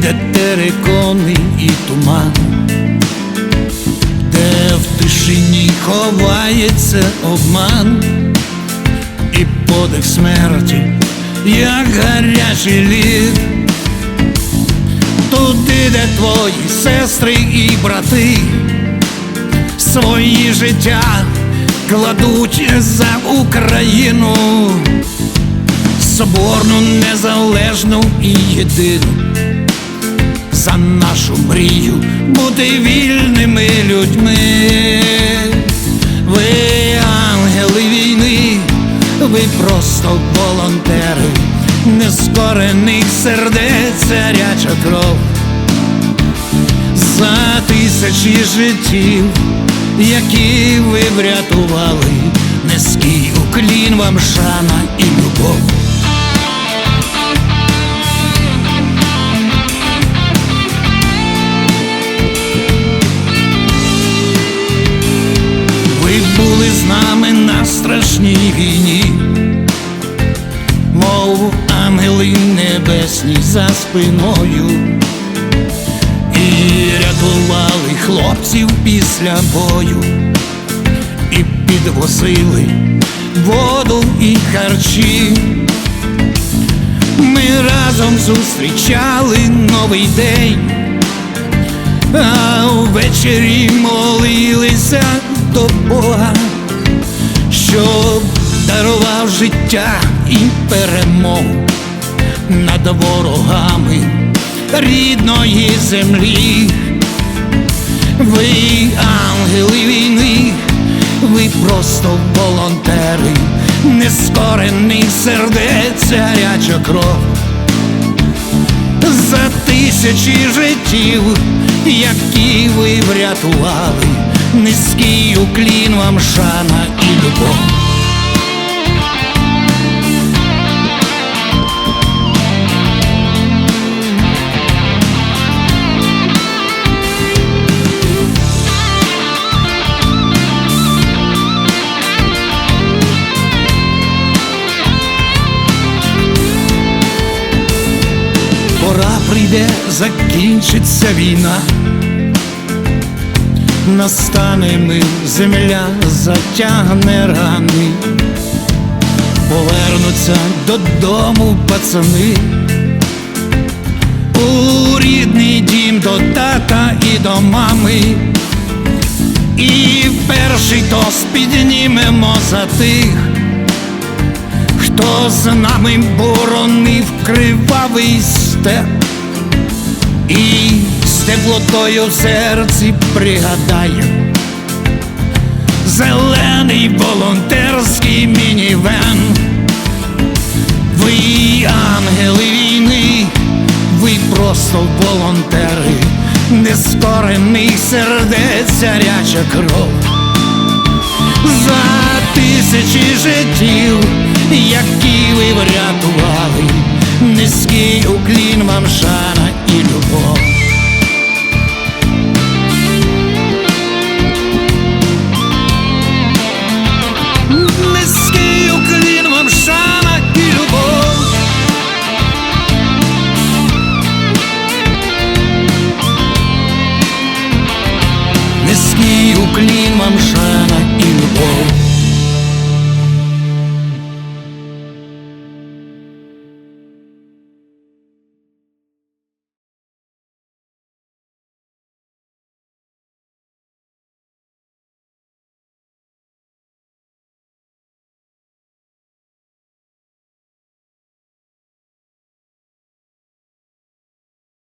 де терикони і туман, де в тишині ховається обман. І подих смерті, як гарячий лід. Туди, де твої сестри і брати свої життя кладуть за Україну, соборну, незалежну і єдину, за нашу мрію бути вільними людьми. Ви ангели війни, ви просто волонтери, нескорених сердець царяча кров за тисячі життів, які ви врятували, низький уклін вам шана і любов. Страшній війні, мов ангели небесні за спиною. І рятували хлопців після бою, і підвозили воду і харчі. Ми разом зустрічали новий день, а ввечері молилися до Бога, щоб дарував життя і перемогу над ворогами рідної землі. Ви ангели війни, ви просто волонтери, нескорених сердець гаряча кров. За тисячі життів, які ви врятували, низький уклін вам шана і любов. Пора прийде, закінчиться війна, настане мир, земля затягне рани, повернуться додому пацани, у рідний дім до тата і до мами, і перший тост піднімемо за тих хто з нами боронив кривавий степ, теплотою в серці пригадає зелений волонтерський мінівен. Ви ангели війни, ви просто волонтери, нескорених сердець гаряча кров за тисячі життів, які ви врятували, низький уклін вам шана і любов. Мамшана і любов.